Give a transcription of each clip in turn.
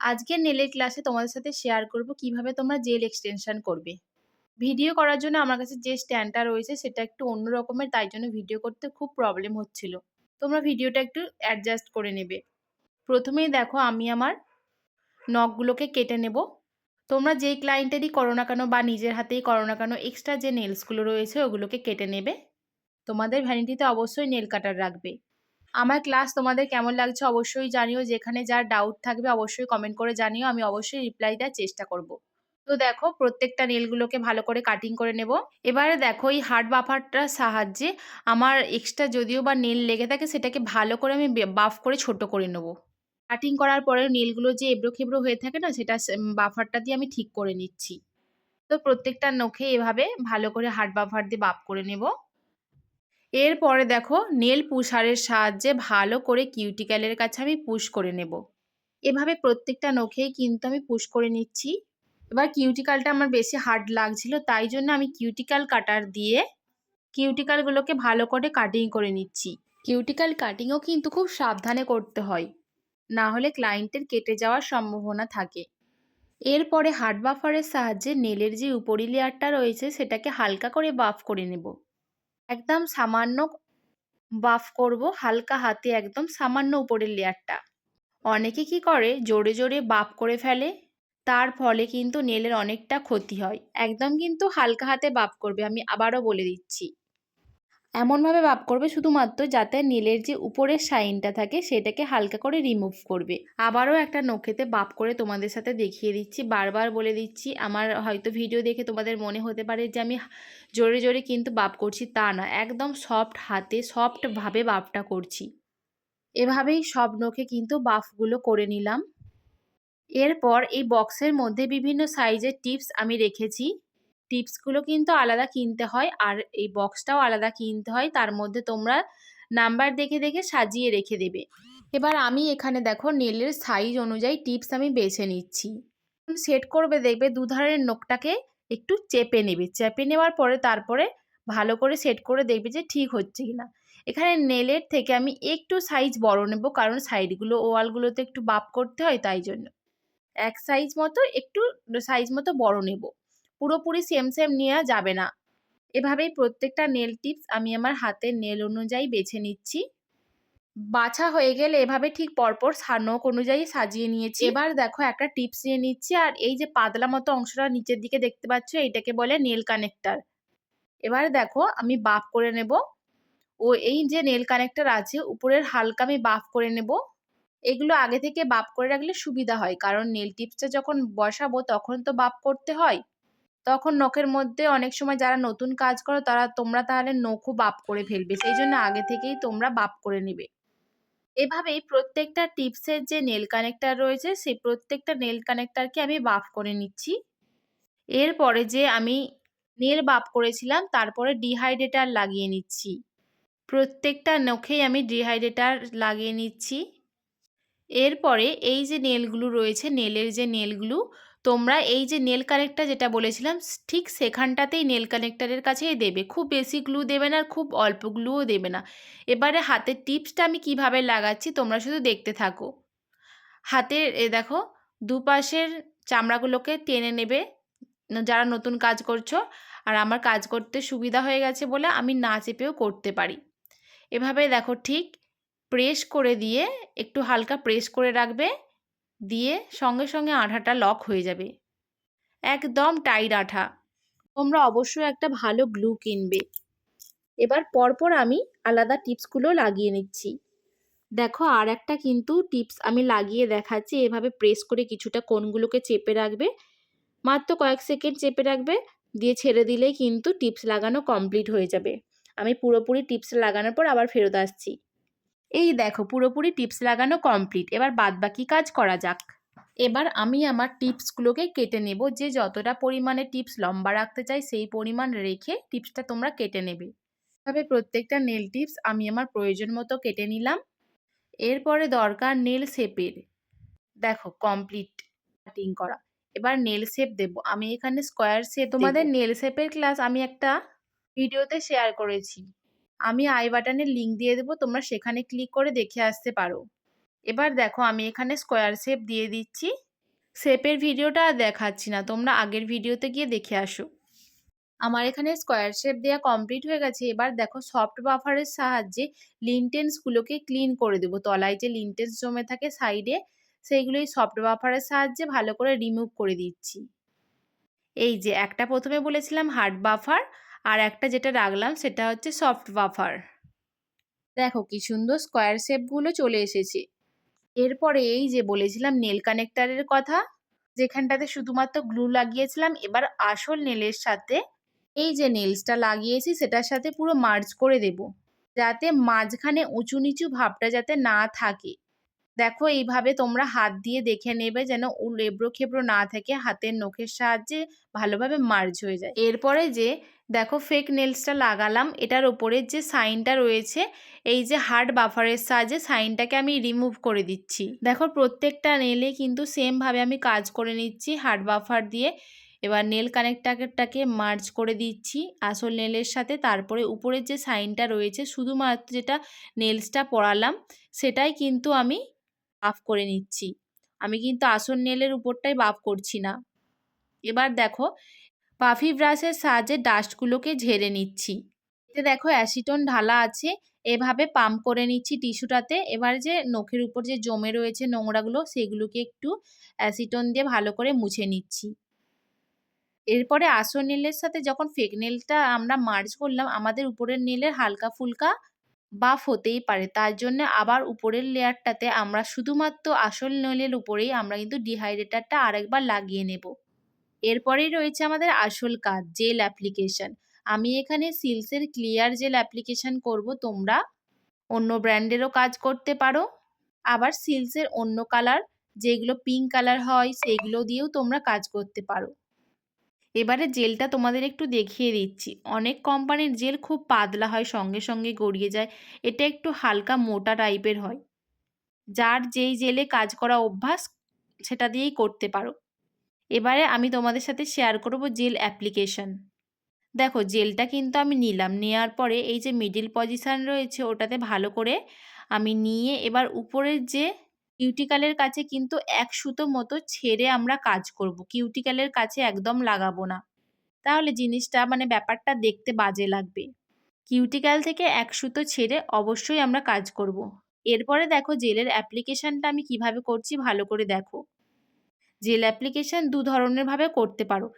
আজকের নেলের ক্লাসে তোমাদের সাথে শেয়ার করব কীভাবে তোমরা জেল এক্সটেনশন করবে। ভিডিও করার জন্য আমার কাছে যে স্ট্যান্ডটা রয়েছে সেটা একটু অন্য রকমের, তাই জন্য ভিডিও করতে খুব প্রবলেম হচ্ছিল। তোমরা ভিডিওটা একটু অ্যাডজাস্ট করে নেবে। প্রথমেই দেখো আমি আমার নখগুলোকে কেটে নেব। তোমরা যেই ক্লায়েন্টেরই করো না কেন বা নিজের হাতেই করো না কেন এক্সট্রা যে নেলসগুলো রয়েছে ওগুলোকে কেটে নেবে। তোমাদের ভ্যানিটিতে অবশ্যই নেল কাটার রাখবে। আমার ক্লাস তোমাদের কেমন লাগছে অবশ্যই জানিও, যেখানে যার ডাউট থাকবে অবশ্যই কমেন্ট করে জানিও, আমি অবশ্যই রিপ্লাই দেওয়ার চেষ্টা করব। তো দেখো, প্রত্যেকটা নেলগুলোকে ভালো করে কাটিং করে নেব। এবারে দেখো, এই হার্ড বাফারটার সাহায্যে আমার এক্সট্রা যদিও বা নেল লেগে থাকে, সেটাকে ভালো করে আমি বাফ করে ছোট করে নেব। কাটিং করার পরে নেলগুলো যে এবড়ো খেবড়ো হয়ে থাকে না, সেটা বাফারটা দিয়ে আমি ঠিক করে নিচ্ছি। তো প্রত্যেকটা নখে এভাবে ভালো করে হার্ড বাফার দিয়ে বাফ করে নেব। এরপরে দেখো, নেল পুষারের সাহায্যে ভালো করে কিউটিক্যালের কাছে আমি পুশ করে নেব। এভাবে প্রত্যেকটা নখেই কিন্তু আমি পুশ করে নিচ্ছি। এবার কিউটিক্যালটা আমার বেশি হার্ড লাগছিল, তাই জন্য আমি কিউটিক্যাল কাটার দিয়ে কিউটিক্যালগুলোকে ভালো করে কাটিং করে নিচ্ছি। কিউটিক্যাল কাটিংও কিন্তু খুব সাবধানে করতে হয়, না হলে ক্লায়েন্টের কেটে যাওয়ার সম্ভাবনা থাকে। এরপরে হার্ড বাফারের সাহায্যে নেলের যে উপরি লেয়ারটা রয়েছে, সেটাকে হালকা করে বাফ করে নেব। একদম সামান্য বাফ করব, হালকা হাতে একদম সামান্য উপরের লেয়ারটা অনেকে কি করে, জোরে জোরে বাফ করে ফেলে, তার ফলে কিন্তু নেলের অনেকটা ক্ষতি হয়। একদম কিন্তু হালকা হাতে বাফ করবে, আমি আবারও বলে দিচ্ছি। এমনভাবে বাপ করবে শুধুমাত্র যাতে নীলের যে উপরের শাইনটা থাকে সেটাকে হালকা করে রিমুভ করবে। আবারও একটা নখেতে বাপ করে তোমাদের সাথে দেখিয়ে দিচ্ছি, বারবার বলে দিচ্ছি, আমার হয়তো ভিডিও দেখে তোমাদের মনে হতে পারে যে আমি জোরে জোরে কিন্তু বাপ করছি তা না, একদম সফট হাতে সফটভাবে বাপটা করছি। এভাবেই সব নখে কিন্তু বাফগুলো করে নিলাম। এরপর এই বক্সের মধ্যে বিভিন্ন সাইজের টিপস আমি রেখেছি। টিপসগুলো কিন্তু আলাদা কিনতে হয় আর এই বক্সটাও আলাদা কিনতে হয়। তার মধ্যে তোমরা নাম্বার দেখে দেখে সাজিয়ে রেখে দেবে। এবার আমি এখানে দেখো নেলের সাইজ অনুযায়ী টিপস আমি বেছে নিচ্ছি। সেট করবে দেখবে দুধারের নোকটাকে একটু চেপে নেবে। চেপে নেওয়ার পরে তারপরে ভালো করে সেট করে দেখবে যে ঠিক হচ্ছে কি না এখানে নেলের থেকে আমি একটু সাইজ বড় নেব কারণ সাইডগুলো ওয়ালগুলোতে একটু বাপ করতে হয় তাই জন্য। এক সাইজ মতো একটু সাইজ মতো বড় নেব। পুরোপুরি সেম সেম নেওয়া যাবে না। এভাবেই প্রত্যেকটা নেল টিপস আমি আমার হাতের নেল অনুযায়ী বেছে নিচ্ছি। বাছা হয়ে গেলে এভাবে ঠিক পরপর নখ অনুযায়ী সাজিয়ে নিয়েছি। এবার দেখো একটা টিপস নিয়ে নিচ্ছি আর এই যে পাতলা মতো অংশটা নিচের দিকে দেখতে পাচ্ছ এইটাকে বলে নেল কানেক্টার এবার দেখো আমি বাফ করে নেব। ও এই যে নেল কানেক্টার আছে, উপরের হালকা আমি বাফ করে নেব। এগুলো আগে থেকে বাপ করে রাখলে সুবিধা হয়, কারণ নেল টিপসটা যখন বসাবো তখন তো বাপ করতে হয়। তখন নখের মধ্যে অনেক সময় যারা নতুন কাজ করো, তারা তোমরা তাহলে নখও বাপ করে ফেলবে। সেই জন্য আগে থেকেই তোমরা বাপ করে নেবে। এভাবেই প্রত্যেকটা টিপসের যে নেল কানেক্টার রয়েছে, সেই প্রত্যেকটা নেল কানেক্টারকে আমি বাপ করে নিচ্ছি। এরপরে যে আমি নেল বাপ করেছিলাম, তারপরে ডিহাইড্রেটার লাগিয়ে নিচ্ছি। প্রত্যেকটা নখেই আমি ডিহাইড্রেটার লাগিয়ে নিচ্ছি। এরপরে এই যে নেলগুলো রয়েছে, নেলের যে নেলগুলো তোমরা এই যে নেল কানেক্টার যেটা বলেছিলাম, ঠিক সেখানটাতেই নেল কানেক্টারের কাছেই দেবে। খুব বেশি গ্লু দেবে না আর খুব অল্প গ্লুও দেবে না। এবারে হাতের টিপসটা আমি কীভাবে লাগাচ্ছি তোমরা শুধু দেখতে থাকো। হাতের, এ দেখো, দুপাশের চামড়াগুলোকে টেনে নেবে। যারা নতুন কাজ করছ আর আমার কাজ করতে সুবিধা হয়ে গেছে বলে আমি না চেপেও করতে পারি। এভাবে দেখো ঠিক প্রেস করে দিয়ে একটু হালকা প্রেস করে রাখবে। দিয়ে সঙ্গে সঙ্গে আঠাটা লক হয়ে যাবে। একদম টাইট আঠা। তোমরা অবশ্যই একটা ভালো গ্লু কিনবে। এবার পরপর আমি আলাদা টিপসগুলো লাগিয়ে নিচ্ছি। দেখো আর একটা কিন্তু টিপস আমি লাগিয়ে দেখাচ্ছি, এভাবে প্রেস করে কিছুটা কোনগুলোকে চেপে রাখবে। মাত্র কয়েক সেকেন্ড চেপে রাখবে, দিয়ে ছেড়ে দিলেই কিন্তু টিপস লাগানো কমপ্লিট হয়ে যাবে। আমি পুরোপুরি টিপস লাগানোর পর আবার ফেরত আসছি। এই দেখো পুরোপুরি টিপস লাগানো কমপ্লিট এবার বাদবাকি কাজ করা যাক। এবার আমি আমার টিপসগুলোকে কেটে নেব। যে যতটা পরিমাণে টিপস লম্বা রাখতে চাই সেই পরিমাণ রেখে টিপসটা তোমরা কেটে নেবে। তবে প্রত্যেকটা নেল টিপস আমি আমার প্রয়োজন মতো কেটে নিলাম। এরপরে দরকার নেল শেপের দেখো কমপ্লিট কাটিং করা। এবার নেল শেপ দেব। আমি এখানে স্কোয়ার শেপ তোমাদের নেল শেপের ক্লাস আমি একটা ভিডিওতে শেয়ার করেছি। আমি আই বাটনের লিঙ্ক দিয়ে দেবো, তোমরা সেখানে ক্লিক করে দেখে আসতে পারো। এবার দেখো, আমি এখানে স্কোয়ার শেপ দিয়ে দিচ্ছি। শেপের ভিডিওটা আর দেখাচ্ছি না, তোমরা আগের ভিডিওতে গিয়ে দেখে আসো। আমার এখানে স্কোয়ার শেপ দেওয়া কমপ্লিট হয়ে গেছে। এবার দেখো সফট বাফারের সাহায্যে লিনটেন্সগুলোকে ক্লিন করে দেবো। তলায় যে লিনটেন্স জমে থাকে সাইডে সেইগুলো এই সফট বাফারের সাহায্যে ভালো করে রিমুভ করে দিচ্ছি। এই যে, একটা প্রথমে বলেছিলাম হার্ড বাফার আর একটা যেটা রাখলাম সেটা হচ্ছে সফট বাফার দেখো কি সুন্দর স্কোয়ার শেপগুলো চলে এসেছে। এরপরে এই যে বলেছিলাম নেল কানেক্টারের কথা, যেখানটাতে শুধুমাত্র গ্লু লাগিয়েছিলাম, এবার আসল নেলের সাথে এই যে নেলসটা লাগিয়েছি, সেটার সাথে পুরো মার্জ করে দেব। যাতে মাঝখানে উঁচু নিচু ভাবটা যাতে না থাকে। দেখো এইভাবে তোমরা হাত দিয়ে দেখে নেবে যেন উল এবড়ো খেবড়ো না থাকে, হাতের নখের সাহায্যে ভালোভাবে মার্জ হয়ে যায়। এরপরে যে দেখো ফেক নেলসটা লাগালাম, এটার ওপরের যে সাইনটা রয়েছে, এই যে হার্ড বাফারের সাহায্যে সাইনটাকে আমি রিমুভ করে দিচ্ছি। দেখো প্রত্যেকটা নেলে কিন্তু সেমভাবে আমি কাজ করে নিচ্ছি হার্ড বাফার দিয়ে। এবার নেল কানেক্টারটাকে মার্জ করে দিচ্ছি আসল নেলের সাথে, তারপরে উপরের যে সাইনটা রয়েছে, শুধুমাত্র যেটা নেলসটা পড়ালাম সেটাই কিন্তু আমি বাফ করে নিচ্ছি। আমি কিন্তু আসল নেলের উপরটাই বাফ করছি না। এবার দেখো পাফি ব্রাশের সাহায্যে ডাস্টগুলোকে ঝেড়ে নিচ্ছি। এতে দেখো অ্যাসিটন ঢালা আছে, এভাবে পাম্প করে নিচ্ছি টিস্যুটাতে। এবার যে নখের উপর যে জমে রয়েছে নোংরাগুলো, সেগুলোকে একটু অ্যাসিটন দিয়ে ভালো করে মুছে নিচ্ছি। এরপরে আসল নেলের সাথে যখন ফেক নেলটা আমরা মার্জ করলাম, আমাদের উপরের নেলের হালকা ফুলকা বাফ হতেই পারে। তার জন্য আবার উপরের লেয়ারটাতে আমরা শুধুমাত্র আসল নেলের উপরেই আমরা কিন্তু ডিহাইড্রেটারটা আরেকবার লাগিয়ে নেব। এরপরেই রয়েছে আমাদের আসল কাজ, জেল অ্যাপ্লিকেশন আমি এখানে সিলসের ক্লিয়ার জেল অ্যাপ্লিকেশন করব, তোমরা অন্য ব্র্যান্ডেরও কাজ করতে পারো। আবার সিলসের অন্য কালার যেগুলো পিঙ্ক কালার হয় সেইগুলো দিয়েও তোমরা কাজ করতে পারো। এবারে জেলটা তোমাদের একটু দেখিয়ে দিচ্ছি। অনেক কোম্পানির জেল খুব পাতলা হয়, সঙ্গে সঙ্গে গড়িয়ে যায়। এটা একটু হালকা মোটা টাইপের হয়। যার যেই জেলে কাজ করা অভ্যাস, সেটা দিয়েই করতে পারো। এবারে আমি তোমাদের সাথে শেয়ার করব জেল অ্যাপ্লিকেশন দেখো জেলটা কিন্তু আমি নিলাম, নেওয়ার পরে এই যে মিডিল পজিশান রয়েছে ওটাতে ভালো করে আমি নিয়ে এবার উপরের যে কিউটিক্যালের কাছে কিন্তু এক সুতো মতো ছেড়ে আমরা কাজ করব। কিউটিক্যালের কাছে একদম লাগাবো না। তাহলে জিনিসটা মানে ব্যাপারটা দেখতে বাজে লাগবে। কিউটিক্যাল থেকে এক সুতো ছেড়ে অবশ্যই আমরা কাজ করব। এরপরে দেখো জেলের অ্যাপ্লিকেশানটা আমি কীভাবে করছি ভালো করে দেখো। জেল অ্যাপ্লিকেশান দু ধরনের ভাবে করতে পারো।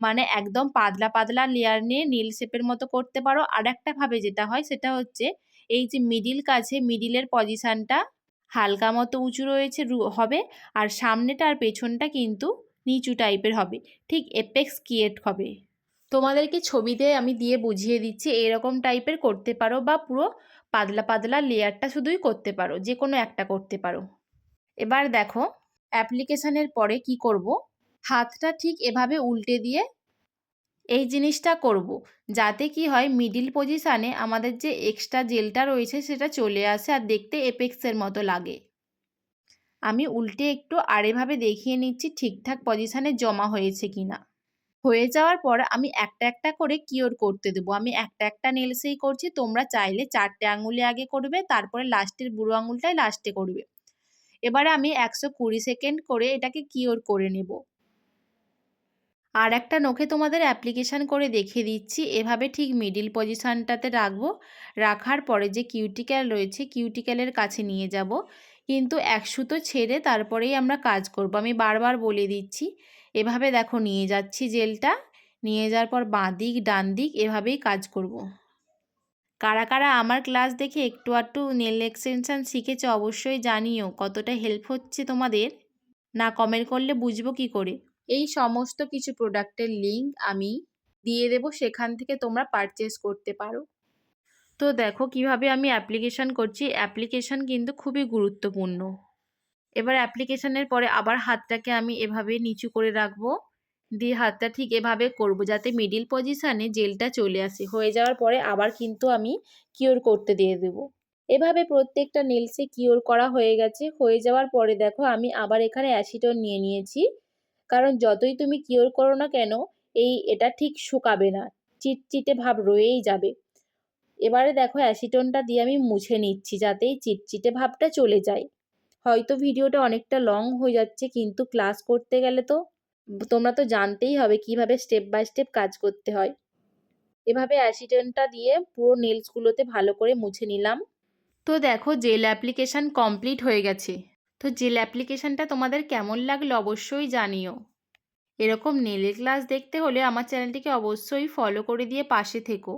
মানে একদম পাতলা পাতলা লেয়ার নিয়ে নীল শেপের মতো করতে পারো। আর একটা ভাবে যেটা হয় সেটা হচ্ছে এই যে মিডিল কাছে মিডিলের পজিশানটা হালকা মতো উঁচু রয়েছে হবে আর সামনেটা আর পেছনটা কিন্তু নিচু টাইপের হবে। ঠিক এপেক্স ক্রিয়েট হবে। তোমাদেরকে ছবিতে আমি দিয়ে বুঝিয়ে দিচ্ছি এরকম টাইপের করতে পারো বা পুরো পাতলা পাতলা লেয়ারটা শুধুই করতে পারো যে কোনো একটা করতে পারো। এবার দেখো অ্যাপ্লিকেশানের পরে কি করব? হাতটা ঠিক এভাবে উল্টে দিয়ে এই জিনিসটা করব। যাতে কি হয় মিডিল পজিশানে আমাদের যে এক্সট্রা জেলটা রয়েছে সেটা চলে আসে আর দেখতে এপেক্সের মতো লাগে। আমি উল্টে একটু আরেভাবে দেখিয়ে নিচ্ছি ঠিকঠাক পজিশানে জমা হয়েছে কি না হয়ে যাওয়ার পর আমি একটা একটা করে কিওর করতে দেবো। আমি একটা একটা নেলসেই করছি, তোমরা চাইলে চারটে আঙুলে আগে করবে, তারপরে লাস্টের বুড়ো আঙুলটাই লাস্টে করবে। এবারে আমি একশো কুড়ি সেকেন্ড করে এটাকে কিওর করে নেব। আর একটা নখে তোমাদের অ্যাপ্লিকেশান করে দেখিয়ে দিচ্ছি, এভাবে ঠিক মিডিল পজিশানটাতে রাখব। রাখার পরে যে কিউটিক্যাল রয়েছে, কিউটিক্যালের কাছে নিয়ে যাব। কিন্তু এক সুতো ছেড়ে তারপরেই আমরা কাজ করব। আমি বারবার বলে দিচ্ছি, এভাবে দেখো নিয়ে যাচ্ছি জেলটা। নিয়ে যাওয়ার পর বাঁ দিক, ডান দিক, এভাবেই কাজ করব। কারা কারা আমার ক্লাস দেখে একটু আধটু নেল এক্সটেনশান শিখেছে অবশ্যই জানিও, কতটা হেল্প হচ্ছে তোমাদের? না কমেন্ট করলে বুঝব কি করে? এই সমস্ত কিছু প্রোডাক্টের লিঙ্ক আমি দিয়ে দেব, সেখান থেকে তোমরা পারচেস করতে পারো। তো দেখো কীভাবে আমি অ্যাপ্লিকেশান করছি অ্যাপ্লিকেশান কিন্তু খুবই গুরুত্বপূর্ণ। এবার অ্যাপ্লিকেশানের পরে আবার হাতটাকে আমি এভাবে নিচু করে রাখব। দিয়ে হাতটা ঠিক এভাবে করব যাতে মিডিল পজিশানে জেলটা চলে আসে। হয়ে যাওয়ার পরে আবার কিন্তু আমি কিওর করতে দিয়ে দেব। এভাবে প্রত্যেকটা নেলসে কিওর করা হয়ে গেছে। হয়ে যাওয়ার পরে দেখো আমি আবার এখানে অ্যাসিটন নিয়ে নিয়েছি। কারণ যতই তুমি কিওর করো না কেন, এই এটা ঠিক শুকাবে না। চিটচিটে ভাব রয়েই যাবে। এবারে দেখো অ্যাসিটনটা দিয়ে আমি মুছে নিচ্ছি যাতে এই চিটচিটে ভাবটা চলে যায়। হয়তো ভিডিওটা অনেকটা লং হয়ে যাচ্ছে, কিন্তু ক্লাস করতে গেলে তো তোমরা তো জানতেই হবে কীভাবে স্টেপ বাই স্টেপ কাজ করতে হয়। এভাবে অ্যাসিডেন্টটা দিয়ে পুরো নেলসগুলোতে ভালো করে মুছে নিলাম। তো দেখো জেল অ্যাপ্লিকেশান কমপ্লিট হয়ে গেছে। তো জেল অ্যাপ্লিকেশানটা তোমাদের কেমন লাগল অবশ্যই জানিও। এরকম নেলের ক্লাস দেখতে হলে আমার চ্যানেলটিকে অবশ্যই ফলো করে দিয়ে পাশে থেকো।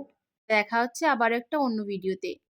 দেখা হচ্ছে আবার একটা অন্য ভিডিওতে